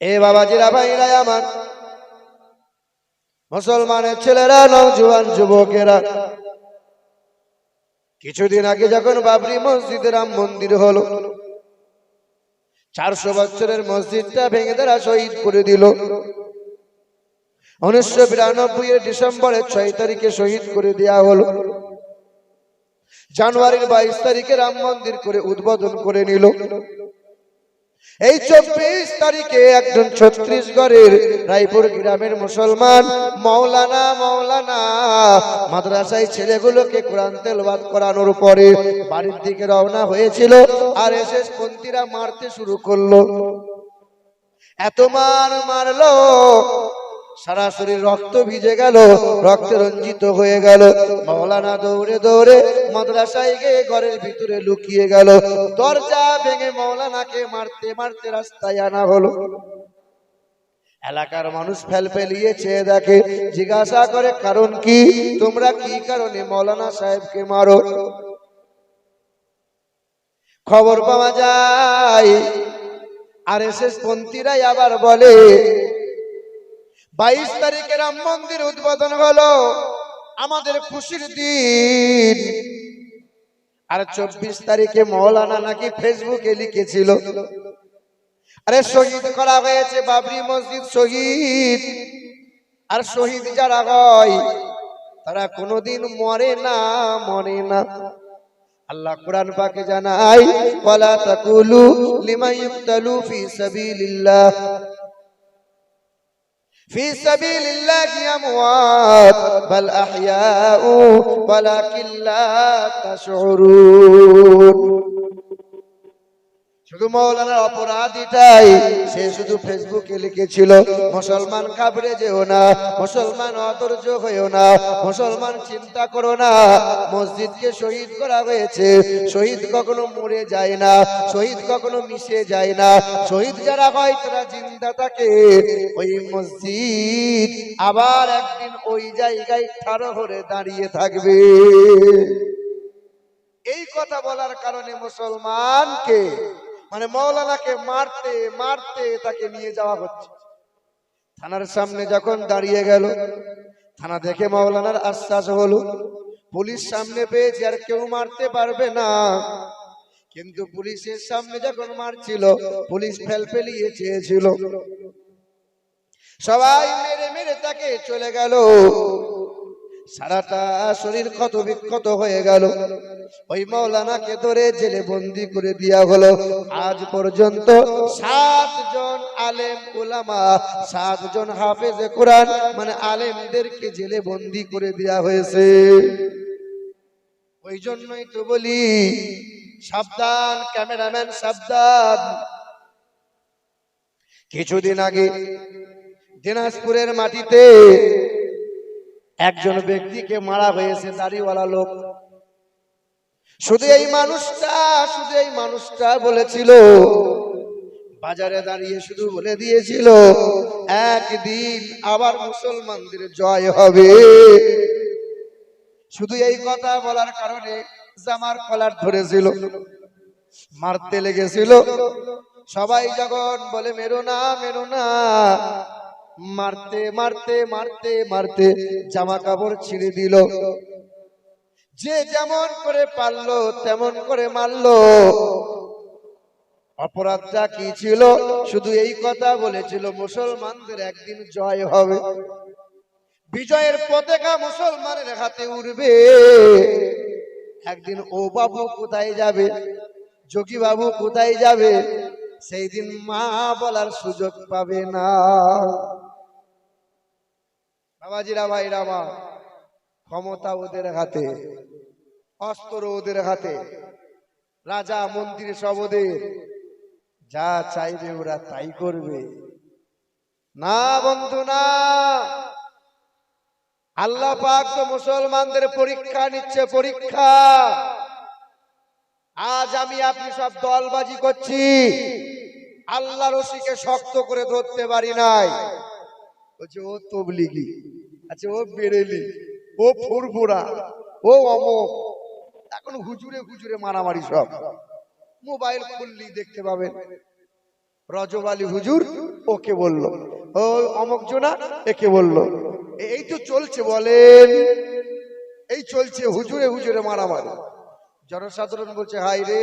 এ বাবাজিরা, ভাইরা আমার। মুসলমানের ছেলেরা নৌজওয়ান যুবকেরা। কিছুদিন আগে যখন বাবরি মসজিদে রাম মন্দির হলো, চারশো বছরের মসজিদটা ভেঙে তারা শহীদ করে দিল। উনিশশো বিরানব্বই এর ডিসেম্বরের ছয় তারিখে শহীদ করে দেওয়া হলো। জানুয়ারির বাইশ তারিখে রাম মন্দির করে উদ্বোধন করে নিল। এই চব্বিশ তারিখে একজন ছত্রিশগড়ের রায়পুর গ্রামের মুসলমান মৌলানা মৌলানা মাদ্রাসায় ছেলেগুলোকে কোরআন তেলবাদ করানোর পরে বাড়ির দিকে রওনা হয়েছিল, আর এসে পন্থীরা মারতে শুরু করল। এত মার মারলো সারা শরীর রক্ত ভিজে গেল, রক্তে রঞ্জিত হয়ে গেল। মৌলানা দৌড়ে দৌড়ে মাদ্রাসায় গিয়ে ঘরের ভিতরে লুকিয়ে গেল। দরজা ভেঙে মৌলানাকে মারতে মারতে রাস্তায় আনা হলো। এলাকার মানুষ ফেল ফেলিয়ে চেয়ে দেখে জিজ্ঞাসা করে, কারণ কি? তোমরা কি কারণে মৌলানা সাহেবকে মারো? খবর পাওয়া যায় আর এসএস পন্থীরাই আবার বলে বাইশ তারিখে রাম মন্দির উদ্বোধন হলো। আমাদের খুশির দিন। আর চব্বিশ তারিখে মৌলানা নাকি ফেসবুকে লিখেছিল। আরে শহীদ করা হয়েছে বাবরি মসজিদ শহীদ। আর শহীদ যারা হয়, তারা কোনোদিন মরে না মরে না। আল্লাহ কোরআন পাকে জানাই ওয়ালা তাকুলু লিমা ইউক্তালু ফি সাবিলিল্লাহ। في سبيل الله أموات بل أحياء ولكن لا تشعرون. শুধু মৌলানার অপরাধীটাই, সে শুধু ফেসবুকে লিখেছিল, মুসলমান কাবরে যেও না, মুসলমান অধৈর্য হয়েও না, মুসলমান চিন্তা করো না, মসজিদকে শহীদ করা হয়েছে, শহীদ কখনো মরে যায় না, শহীদ কখনো মিশে যায় না, শহীদ যারা হয় তারা জিন্দা থাকে। ওই মসজিদ আবার একদিন ওই জায়গায় ঠাড়ো হয়ে দাঁড়িয়ে থাকবে। এই কথা বলার কারণে মুসলমানকে মানে মৌলানাকে মারতে মারতে তাকে নিয়ে যাওয়া হচ্ছে। থানার সামনে যখন দাঁড়িয়ে গেল, থানা দেখে মৌলানার আশ্বাস হলো, পুলিশ সামনে পেয়েছে, আর কেউ মারতে পারবে না। কিন্তু পুলিশের সামনে যখন মারছিল, পুলিশ ফেল ফেলিয়ে চেয়েছিল। সবাই মেরে মেরে তাকে চলে গেল। সারাটা শরীর ক্ষত বিক্ষত হয়ে গেল। ওই মৌলানাকে ধরে জেলে বন্দি করে দেওয়া হলো। আজ পর্যন্ত সাতজন আলেম ওলামা সাতজন হাফেজে কোরআন মানে আলেমদেরকে জেলে বন্দি করে দেওয়া হয়েছে। ওই জন্যই তো বলি, সাবধান ক্যামেরাম্যান, সাবধান। কিছুদিন আগে দিনাজপুরের মাটিতে একজন ব্যক্তিকে মারা হয়েছে, দাড়িওয়ালা লোক। শুধু এই মানুষটা, শুধু এই মানুষটা বলেছিল, বাজারে দাঁড়িয়ে শুধু বলে দিয়েছিল, একদিন আবার মুসলমানদের জয় হবে। শুধু এই কথা বলার কারণে জামার কলার ধরেছিল, মারতে লেগেছিল। সবাই যখন বলে, মেরো না মেরো না মারতে মারতে মারতে মারতে জামা কাপড় ছিঁড়ে দিল। যে যেমন করে পারল, তেমন করে মারলো। অপরাধটা কি ছিল? শুধু এই কথা বলেছিল, মুসলমানদের একদিন জয় হবে। বিজয়ের পতাকা মুসলমানের হাতে উঠবে একদিন ও বাবু কোথায় যাবে? যোগী বাবু কোথায় যাবে? সেই দিন মা বলার সুযোগ পাবে না। বাবাজিরা, ভাইরা মা, ক্ষমতা ওদের হাতে, অস্ত্র ওদের হাতে, রাজা, মন্ত্রী সব ওদের। যা চাইবে ওরা তাই করবে। না বন্ধু, না। আল্লাহ পাক তো মুসলমানদের পরীক্ষা নিচ্ছে, পরীক্ষা। আজ আমি আপনি সব দলবাজি করছি। আল্লাহ রশিকে শক্ত করে ধরতে পারি নাই। বলছে ও তবলিগি আচ্ছা ও বেরেলি, ও ফুরফুরা, ও অমক, এখন হুজুরে হুজুরে মারামারি সব। মোবাইল খুললি দেখতে পাবেন। রজব আলী হুজুর ওকে বলল, ও অমক জোনা, একে বলল এই তো চলছে বলেন। এই চলছে হুজুরে হুজুরে মারামারি। জনসাধারণ বলছে হাই রে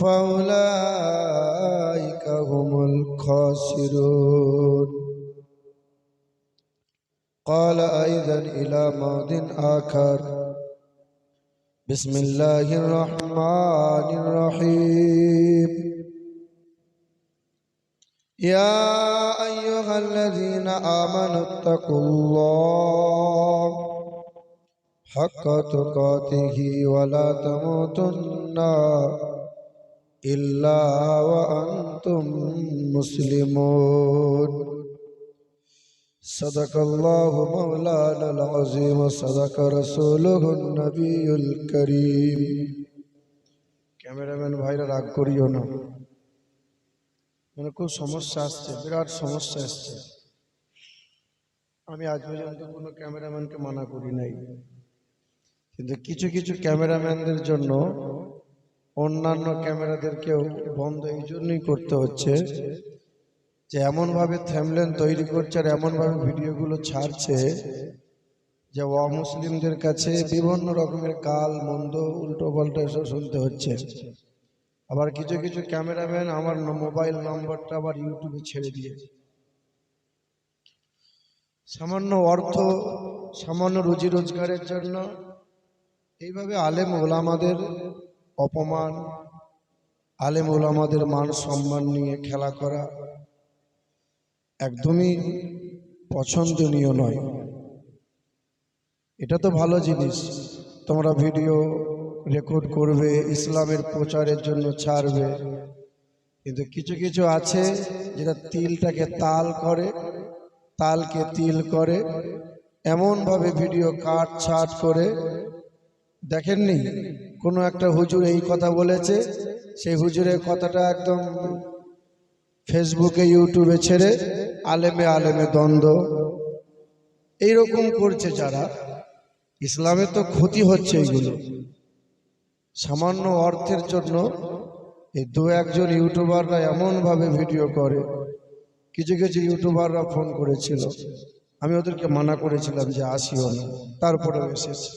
فأولئك هم الخاسرون. قال أيضا إلى موضع آخر. بسم الله الرحمن الرحيم. يا أيها الذين آمنوا اتقوا الله حق تقاته ولا تموتن إلا وأنتم مسلمون صدق الله مولانا العظيم صدق رسوله النبي الكريم ক্যামেরাম্যান ভাইরা রাগ করিও না মানে খুব সমস্যা আসছে বিরাট সমস্যা আসছে আমি আজ পর্যন্ত কোনো ক্যামেরাম্যানকে মানা করি নাই কিন্তু কিছু কিছু ক্যামেরাম্যানদের জন্য অন্যান্য ক্যামেরাদেরকেও বন্ধ, এই জন্যই করতে হচ্ছে যে এমনভাবে থ্যামলেন তৈরি করছে আর এমনভাবে ভিডিওগুলো ছাড়ছে যে অমুসলিমদের কাছে বিভিন্ন রকমের কাল, মন্দ, উল্টো পাল্টা এসব শুনতে হচ্ছে। আবার কিছু কিছু ক্যামেরাম্যান আমার মোবাইল নম্বরটা আবার ইউটিউবে ছেড়ে দিয়ে। সামান্য অর্থ, সামান্য রুজি রোজগারের জন্য এইভাবে আলেম ওলামাদের অপমান আলেম ওলামাদের মান সম্মান নিয়ে খেলা করা একদমই পছন্দনীয় নয়। এটা তো ভালো জিনিস। তোমরা ভিডিও রেকর্ড করবে, ইসলামের প্রচারের জন্য ছাড়বে। কিন্তু কিছু কিছু আছে যেটা তিলটাকে তাল করে, তালকে তিল করে, এমনভাবে ভিডিও কাট ছাট করে। দেখেননি? কোনো একটা হুজুর এই কথা বলেছে, সেই হুজুরের কথাটা একদম ফেসবুকে, ইউটিউবে ছেড়ে আলেমে আলেমে দ্বন্দ্ব। এইরকম করছে যারা, ইসলামে তো ক্ষতি হচ্ছে এইগুলো। সামান্য অর্থের জন্য এই দু একজন ইউটিউবাররা এমনভাবে ভিডিও করে, কিছু কিছু ইউটিউবাররা ফোন করেছিল। আমি ওদেরকে মানা করেছিলাম যে আসিও না, তারপরেও এসেছে।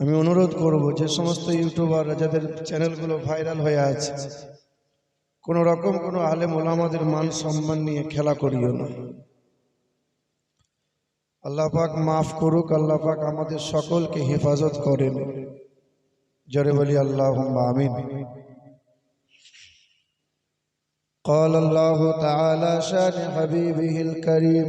আমি অনুরোধ করব যে সমস্ত ইউটিউবাররা যাদের চ্যানেলগুলো ভাইরাল হয়ে আছে কোনো রকম কোনো আলেম ওলামাদের মান সম্মান নিয়ে খেলা করিও না আল্লাহ পাক মাফ করুক আল্লাহ পাক আমাদের সকলকে হেফাজত করেন জরে বলি আল্লাহ আমিন قال الله تعالى شان حبيبه الكريم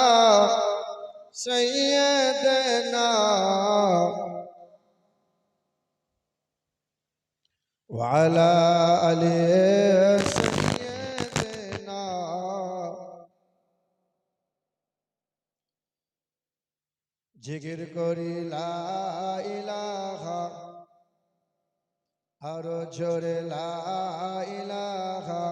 سيدنا وعلى آل سيدنا জিকির করি লা ইলাহা আরো জোরে লা ইলাহা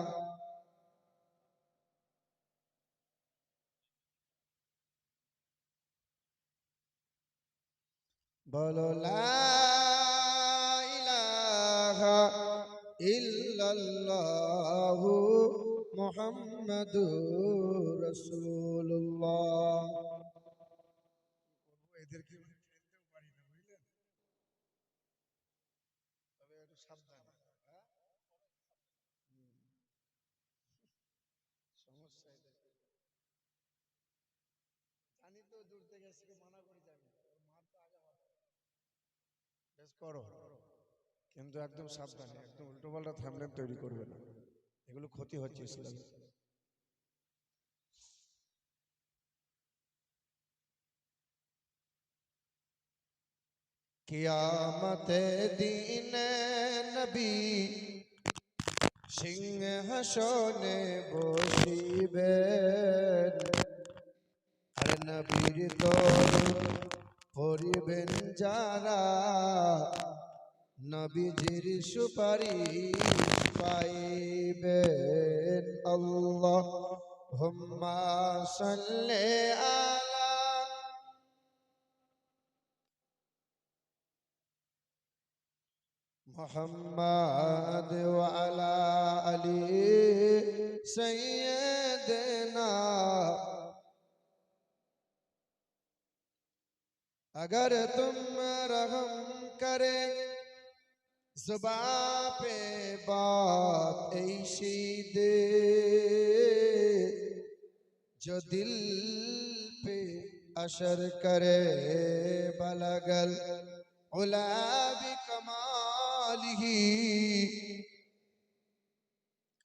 বলো ইলাহা ইল্লাল্লাহু মুহাম্মাদুর রাসূলুল্লাহ এদেরকে মানে পারি না, বুঝলেন তবে একটু সাবধান হ্যাঁ? সমস্যা এদের। এত দূর থেকে মানা করে যাবে ওর মার তো আগে হবে বেশ করো। কিন্তু একদম সাবধানে, একদম উল্টো পাল্টা থামলেন তৈরি করবে না। এগুলো ক্ষতি হচ্ছে ইসলামে। কিয়ামত দিন নবী সিংহাসনে বসিবেন। আর নবীর তরুণ করিবেন যারা নবীজির সুপারি পাইবেন আল্লাহ। হুম্মা সাল্লে আলা মোহাম্মদ ওয়া আলা আলী সাইয়্যিদ। अगर तुम रहम करे जुबा पे बात ऐसी दे जो दिल पे असर करे बलगल उला भी कमालिही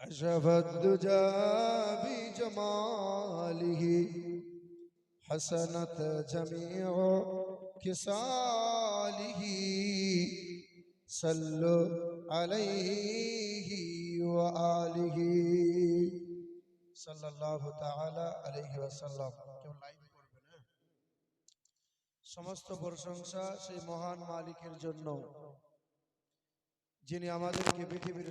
अशफ दुजा भी जमालिही हसनत जमीओ خصاله صلوا عليه وآله صلى الله تعالى عليه وسلم সমস্ত প্রশংসা সেই মহান মালিকের জন্য যিনি আমাদেরকে পৃথিবীর